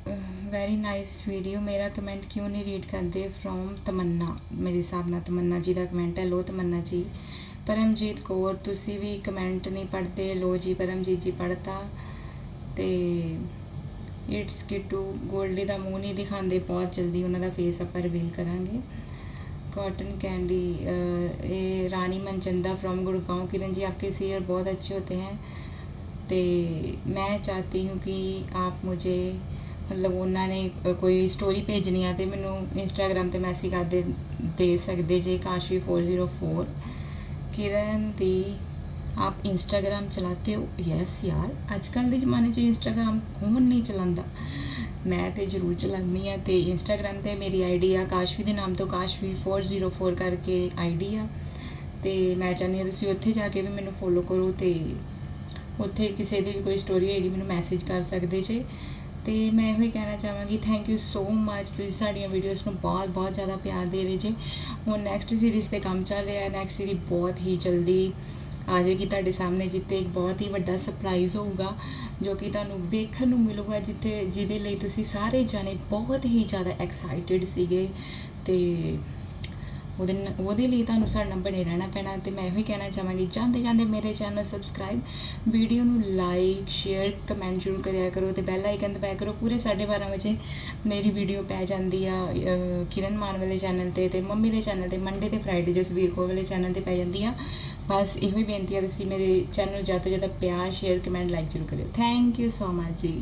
Speaker 5: ਵੈਰੀ ਨਾਈਸ ਵੀਡੀਓ ਮੇਰਾ ਕਮੈਂਟ ਕਿਉਂ ਨਹੀਂ ਰੀਡ ਕਰਦੇ ਫਰੋਮ ਤਮੰਨਾ ਮੇਰੇ ਹਿਸਾਬ ਨਾਲ ਤਮੰਨਾ ਜੀ ਦਾ ਕਮੈਂਟ ਹੈ ਲੋ ਤਮੰਨਾ ਜੀ ਪਰਮਜੀਤ ਕੌਰ ਤੁਸੀਂ ਵੀ ਕਮੈਂਟ ਨਹੀਂ ਪੜ੍ਹਦੇ ਲੋ ਜੀ ਪਰਮਜੀਤ ਜੀ ਪੜ੍ਹਤਾ ਤੇ ਇਟਸ ਕਿਟੂ ਗੋਲਡੀ ਦਾ ਮੂੰਹ ਨਹੀਂ ਦਿਖਾਉਂਦੇ ਬਹੁਤ ਜਲਦੀ ਉਹਨਾਂ ਦਾ ਫੇਸ ਆਪਾਂ ਰਿਵੀਲ ਕਰਾਂਗੇ कॉटन कैंडी ये रानी मनचंदा फ्रॉम गुड़गांव किरण जी आपके सीरियल बहुत अच्छे होते हैं तो मैं चाहती हूँ कि आप मुझे ਮਤਲਬ ਉਹਨਾਂ ਨੇ ਅ, ਕੋਈ ਸਟੋਰੀ ਭੇਜਣੀ ਆ ਤੇ ਮੈਨੂੰ ਇੰਸਟਾਗ੍ਰam ਤੇ ਮੈਸੇਜ ਕਰ ਦੇ ਦੇ ਸਕਦੇ ਜੇ ਕਾਸ਼ਵੀ 404 ਕਿਰਨ ਦੀ ਆਪ ਇੰਸਟਾਗ੍ਰam ਚਲਾਤੇ ਹੋ ਯੈਸ ਯਾਰ ਅੱਜ ਕੱਲ੍ਹ ਦੇ ਜ਼ਮਾਨੇ 'ਚ ਇੰਸਟਾਗ੍ਰam ਕੌਣ ਨਹੀਂ ਚਲਾਉਂਦਾ ਮੈਂ ਤੇ ਜ਼ਰੂਰ ਚਲਾਉਂਦੀ ਆ ਤੇ ਇੰਸਟਾਗ੍ਰam ਤੇ ਮੇਰੀ ਆਈਡੀ ਆ ਕਾਸ਼ਵੀ ਦੇ ਨਾਮ ਤੋਂ ਕਾਸ਼ਵੀ 404 ਕਰਕੇ ਆਈਡੀ ਆ ਤੇ ਮੈਂ ਚਾਹੁੰਦੀ ਹਾਂ ਤੁਸੀਂ ਉੱਥੇ ਜਾ ਕੇ ਵੀ ਮੈਨੂੰ ਫੋਲੋ ਕਰੋ ਤੇ ਉੱਥੇ ਕਿਸੇ ਦੀ ਵੀ ਕੋਈ ਸਟੋਰੀ ਹੋਏਗੀ, ਮੈਨੂੰ ਮੈਸੇਜ ਕਰ ਸਕਦੇ ਜੇ। ਤੇ ਮੈਂ ਇਹੋ ਹੀ ਕਹਿਣਾ ਚਾਹਾਂਗੀ ਥੈਂਕ ਯੂ ਸੋ ਮੱਚ ਤੁਸੀਂ ਸਾਡੀਆਂ ਵੀਡੀਓਜ਼ ਨੂੰ ਬਹੁਤ ਬਹੁਤ ਜ਼ਿਆਦਾ ਪਿਆਰ ਦੇ ਰਹੇ ਜੇ। ਹੁਣ ਨੈਕਸਟ ਸੀਰੀਜ਼ ਤੇ ਕੰਮ ਚੱਲ ਰਿਹਾ ਹੈ ਨੈਕਸਟ ਸੀਰੀਜ਼ ਬਹੁਤ ਹੀ ਜਲਦੀ ਆ ਜਾਏਗੀ ਤੁਹਾਡੇ ਸਾਹਮਣੇ ਜਿੱਤੇ ਇੱਕ ਬਹੁਤ ਹੀ ਵੱਡਾ ਸਰਪ੍ਰਾਈਜ਼ ਹੋਊਗਾ, ਜੋ ਕਿ ਤੁਹਾਨੂੰ ਵੇਖਣ ਨੂੰ ਮਿਲੂਗਾ, ਜਿੱਥੇ ਜਿਹਦੇ ਲਈ ਤੁਸੀਂ ਸਾਰੇ ਜਾਣੇ ਬਹੁਤ ਹੀ ਜ਼ਿਆਦਾ ਐਕਸਾਈਟਿਡ ਸੀਗੇ। ਤੇ ਉਹਦੇ ਨ- ਉਹਦੇ ਲਈ ਤੁਹਾਨੂੰ ਸਾਡੇ ਨਾਲ ਬਣੇ ਰਹਿਣਾ ਪੈਣਾ ਤੇ ਮੈਂ ਇਹੋ ਹੀ ਕਹਿਣਾ ਚਾਹਾਂਗੀ, ਜਾਂਦੇ ਜਾਂਦੇ ਮੇਰੇ ਚੈਨਲ ਸਬਸਕ੍ਰਾਈਬ ਵੀਡੀਓ ਨੂੰ ਲਾਈਕ ਸ਼ੇਅਰ ਕਮੈਂਟ ਜ਼ਰੂਰ ਕਰਿਆ ਕਰੋ ਤੇ ਬੈਲ ਆਈਕਨ ਦਬਾਇਆ ਕਰੋ। ਪੂਰੇ 12:30 ਵਜੇ ਮੇਰੀ ਵੀਡੀਓ ਪੈ ਜਾਂਦੀ ਆ ਕਿਰਨ ਮਾਨ ਵਾਲੇ ਚੈਨਲ ਤੇ ਤੇ ਮੰਮੀ ਦੇ ਚੈਨਲ ਤੇ ਮੰਡੇ ਤੇ ਫਰਾਈਡੇ ਜਸਵੀਰ ਕੌਰ ਵਾਲੇ ਚੈਨਲ ਤੇ ਪੈ ਜਾਂਦੀ ਆ। ਬਸ ਇਹੋ ਹੀ ਬੇਨਤੀ ਆ, ਤੁਸੀਂ ਮੇਰੇ ਚੈਨਲ ਜ਼ਿਆਦਾ ਤੋਂ ਜ਼ਿਆਦਾ ਪਿਆਰ ਸ਼ੇਅਰ ਕਮੈਂਟ ਲਾਈਕ ਜ਼ਰੂਰ ਕਰਿਓ। ਥੈਂਕ ਯੂ ਸੋ ਮਚ ਜੀ।